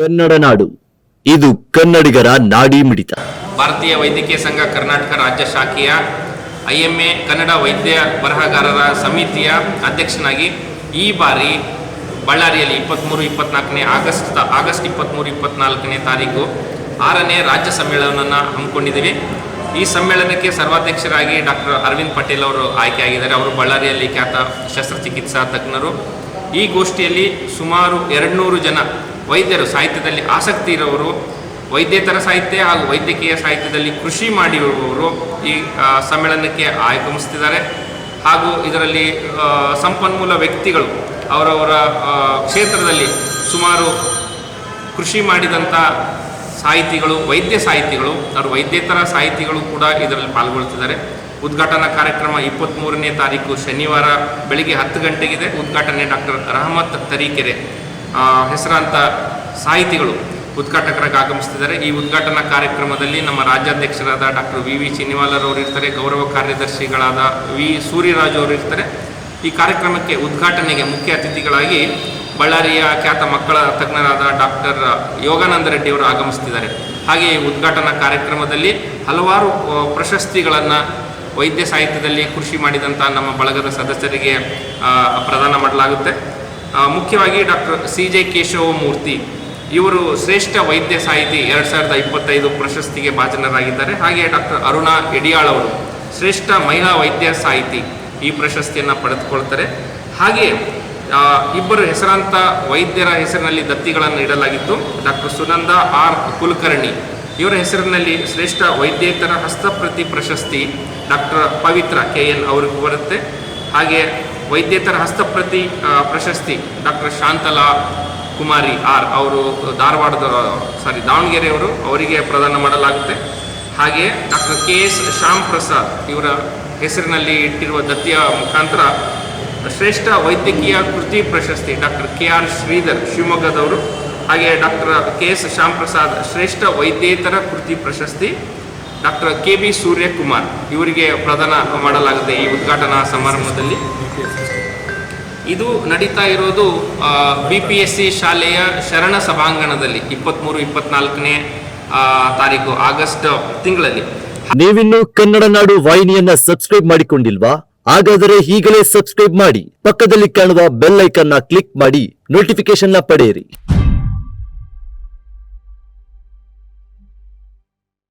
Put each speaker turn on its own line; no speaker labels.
ಕನ್ನಡ ನಾಡು. ಇದು ಕನ್ನಡಿಗರ ನಾಡಿ ಮಿಡಿತ.
ಭಾರತೀಯ ವೈದ್ಯಕೀಯ ಸಂಘ ಕರ್ನಾಟಕ ರಾಜ್ಯ ಶಾಖೆಯ ಐಎಂಎ ಕನ್ನಡ ವೈದ್ಯ ಬರಹಗಾರರ ಸಮಿತಿಯ ಅಧ್ಯಕ್ಷನಾಗಿ ಈ ಬಾರಿ ಬಳ್ಳಾರಿಯಲ್ಲಿ ಇಪ್ಪತ್ತ್ಮೂರು ಇಪ್ಪತ್ನಾಲ್ಕನೇ ಆಗಸ್ಟ್ ಆಗಸ್ಟ್ ಇಪ್ಪತ್ತ್ಮೂರು ಇಪ್ಪತ್ನಾಲ್ಕನೇ ತಾರೀಕು ಆರನೇ ರಾಜ್ಯ ಸಮ್ಮೇಳನವನ್ನು ಹಮ್ಮಿಕೊಂಡಿದ್ದೀವಿ. ಈ ಸಮ್ಮೇಳನಕ್ಕೆ ಸರ್ವಾಧ್ಯಕ್ಷರಾಗಿ ಡಾಕ್ಟರ್ ಅರವಿಂದ್ ಪಟೇಲ್ ಅವರು ಆಯ್ಕೆಯಾಗಿದ್ದಾರೆ ಅವರು ಬಳ್ಳಾರಿಯಲ್ಲಿ ಖ್ಯಾತ ಶಸ್ತ್ರಚಿಕಿತ್ಸಾ ತಜ್ಞರು. ಈ ಗೋಷ್ಠಿಯಲ್ಲಿ ಸುಮಾರು ಎರಡುನೂರು ಜನ ವೈದ್ಯರು ಸಾಹಿತ್ಯದಲ್ಲಿ ಆಸಕ್ತಿ ಇರೋರು, ವೈದ್ಯೇತರ ಸಾಹಿತ್ಯ ಹಾಗೂ ವೈದ್ಯಕೀಯ ಸಾಹಿತ್ಯದಲ್ಲಿ ಕೃಷಿ ಮಾಡಿರುವವರು ಈ ಸಮ್ಮೇಳನಕ್ಕೆ ಆಗಮಿಸ್ತಿದ್ದಾರೆ. ಹಾಗೂ ಇದರಲ್ಲಿ ಸಂಪನ್ಮೂಲ ವ್ಯಕ್ತಿಗಳು ಅವರವರ ಕ್ಷೇತ್ರದಲ್ಲಿ ಸುಮಾರು ಕೃಷಿ ಮಾಡಿದಂಥ ಸಾಹಿತಿಗಳು, ವೈದ್ಯ ಸಾಹಿತಿಗಳು, ಅವರು ವೈದ್ಯೇತರ ಸಾಹಿತಿಗಳು ಕೂಡ ಇದರಲ್ಲಿ ಪಾಲ್ಗೊಳ್ತಿದ್ದಾರೆ. ಉದ್ಘಾಟನಾ ಕಾರ್ಯಕ್ರಮ ಇಪ್ಪತ್ತ್ಮೂರನೇ ತಾರೀಕು ಶನಿವಾರ ಬೆಳಿಗ್ಗೆ ಹತ್ತು ಗಂಟೆಗಿದೆ. ಉದ್ಘಾಟನೆ ಡಾಕ್ಟರ್ ರಹಮತ್ ತರೀಕೆರೆ ಹೆಸರಾಂತ ಸಾಹಿತಿಗಳು ಉದ್ಘಾಟಕರಾಗಿ ಆಗಮಿಸ್ತಿದ್ದಾರೆ. ಈ ಉದ್ಘಾಟನಾ ಕಾರ್ಯಕ್ರಮದಲ್ಲಿ ನಮ್ಮ ರಾಜ್ಯಾಧ್ಯಕ್ಷರಾದ ಡಾಕ್ಟರ್ ವಿ ವಿ ಅವರು ಇರ್ತಾರೆ, ಗೌರವ ಕಾರ್ಯದರ್ಶಿಗಳಾದ ವಿ ಸೂರ್ಯರಾಜು ಅವರು ಇರ್ತಾರೆ. ಈ ಕಾರ್ಯಕ್ರಮಕ್ಕೆ ಉದ್ಘಾಟನೆಗೆ ಮುಖ್ಯ ಅತಿಥಿಗಳಾಗಿ ಬಳ್ಳಾರಿಯ ಖ್ಯಾತ ಮಕ್ಕಳ ತಜ್ಞರಾದ ಡಾಕ್ಟರ್ ಯೋಗಾನಂದ ರೆಡ್ಡಿ ಅವರು ಆಗಮಿಸ್ತಿದ್ದಾರೆ. ಹಾಗೆ ಈ ಉದ್ಘಾಟನಾ ಕಾರ್ಯಕ್ರಮದಲ್ಲಿ ಹಲವಾರು ಪ್ರಶಸ್ತಿಗಳನ್ನು ವೈದ್ಯ ಸಾಹಿತ್ಯದಲ್ಲಿ ಕೃಷಿ ಮಾಡಿದಂಥ ನಮ್ಮ ಬಳಗದ ಸದಸ್ಯರಿಗೆ ಪ್ರದಾನ ಮಾಡಲಾಗುತ್ತೆ. ಮುಖ್ಯವಾಗಿ ಡಾಕ್ಟರ್ ಸಿ ಜೆ ಕೇಶವಮೂರ್ತಿ. ಇವರು ಶ್ರೇಷ್ಠ ವೈದ್ಯ ಸಾಹಿತಿ ಎರಡು ಸಾವಿರದ ಇಪ್ಪತ್ತೈದು ಪ್ರಶಸ್ತಿಗೆ ಭಾಜನರಾಗಿದ್ದಾರೆ. ಹಾಗೆ ಡಾಕ್ಟರ್ ಅರುಣಾ ಯಡಿಯಾಳ್ ಅವರು ಶ್ರೇಷ್ಠ ಮಹಿಳಾ ವೈದ್ಯ ಸಾಹಿತಿ ಈ ಪ್ರಶಸ್ತಿಯನ್ನು ಪಡೆದುಕೊಳ್ತಾರೆ. ಹಾಗೆ ಇಬ್ಬರು ಹೆಸರಾಂತ ವೈದ್ಯರ ಹೆಸರಿನಲ್ಲಿ ದತ್ತಿಗಳನ್ನು ನೀಡಲಾಗಿತ್ತು ಡಾಕ್ಟರ್ ಸುನಂದ ಆರ್ ಕುಲಕರ್ಣಿ. ಇವರ ಹೆಸರಿನಲ್ಲಿ ಶ್ರೇಷ್ಠ ವೈದ್ಯೇತರ ಹಸ್ತಪ್ರತಿ ಪ್ರಶಸ್ತಿ ಡಾಕ್ಟರ್ ಪವಿತ್ರ ಕೆ ಎನ್ ಅವ್ರಿಗೆ ಬರುತ್ತೆ. ಹಾಗೆ ವೈದ್ಯೇತರ ಹಸ್ತಪ್ರತಿ ಪ್ರಶಸ್ತಿ, ಡಾಕ್ಟರ್ ಶಾಂತಲಾ ಕುಮಾರಿ ಆರ್ ಅವರು ಧಾರವಾಡದ ಸಾರಿ ದಾವಣಗೆರೆಯವರು ಅವರಿಗೆ ಪ್ರದಾನ ಮಾಡಲಾಗುತ್ತೆ. ಹಾಗೆ doctor K S Shyam Prasad ಇವರ ಹೆಸರಿನಲ್ಲಿ ಇಟ್ಟಿರುವ ದತ್ತಿಯ ಮುಖಾಂತರ ಶ್ರೇಷ್ಠ ವೈದ್ಯಕೀಯ ಕೃತಿ ಪ್ರಶಸ್ತಿ ಡಾಕ್ಟರ್ ಕೆ ಆರ್ ಶ್ರೀಧರ್ ಶಿವಮೊಗ್ಗದವರು, ಹಾಗೆ doctor K S Shyam Prasad ಶ್ರೇಷ್ಠ ವೈದ್ಯೇತರ ಕೃತಿ ಪ್ರಶಸ್ತಿ ಡಾಕ್ಟರ್ ಕೆ ಬಿ ಸೂರ್ಯಕುಮಾರ್ ಇವರಿಗೆ ಪ್ರದಾನ ಮಾಡಲಾಗಿದೆ ಈ ಉದ್ಘಾಟನಾ ಸಮಾರಂಭದಲ್ಲಿ. ಇದು ನಡೀತಾ ಇರೋದು ಬಿ ಪಿ ಎಸ್ ಸಿ ಶಾಲೆಯ ಶರಣ ಸಭಾಂಗಣದಲ್ಲಿ ಇಪ್ಪತ್ತ್ಮೂರು ಇಪ್ಪತ್ನಾಲ್ಕನೇ ತಾರೀಕು, ಆಗಸ್ಟ್ ತಿಂಗಳಲ್ಲಿ.
ನೀವಿನ್ನು ಕನ್ನಡ ನಾಡು ವಾಹಿನಿಯನ್ನ ಸಬ್ಸ್ಕ್ರೈಬ್ ಮಾಡಿಕೊಂಡಿಲ್ವಾ? ಹಾಗಾದರೆ ಈಗಲೇ ಸಬ್ಸ್ಕ್ರೈಬ್ ಮಾಡಿ, ಪಕ್ಕದಲ್ಲಿ ಕಾಣುವ ಬೆಲ್ ಐಕನ್ನ ಕ್ಲಿಕ್ ಮಾಡಿ ನೋಟಿಫಿಕೇಶನ್ನ ಪಡೆಯಿರಿ.